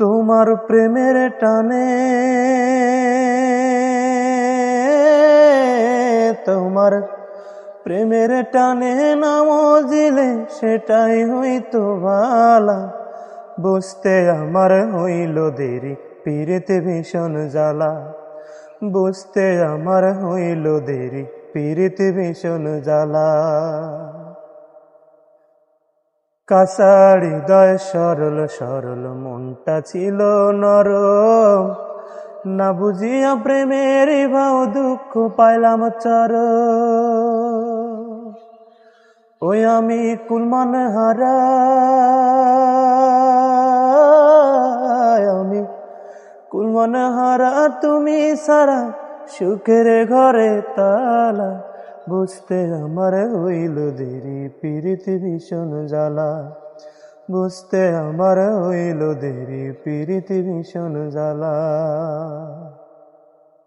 তোমার প্রেমের টানে। তোমার প্রেমের টানে নাম নামজিলে সেটাই হইতো ভালা বুঝতে আমার হইল দেরি, পিড়িতে ভীষণ জ্বালা। বুঝতে আমার হইল দেরি, পিড়িতে ভীষণ জ্বালা। কাসাড়ি দয় সরল সরল মনটা ছিল নরম। না বুঝিয়া প্রেমের ভাও দুঃখ পাইলাম চর ওই আমি কুলমান হারা, আমি কুলমান হারা, তুমি সারা সুখের ঘরে তালা বুঝতে আমার হইল দেরি পিরিতি ভীষণ জ্বালা। বুঝতে আমার হইল দেরি পিরিতি ভীষণ জ্বালা।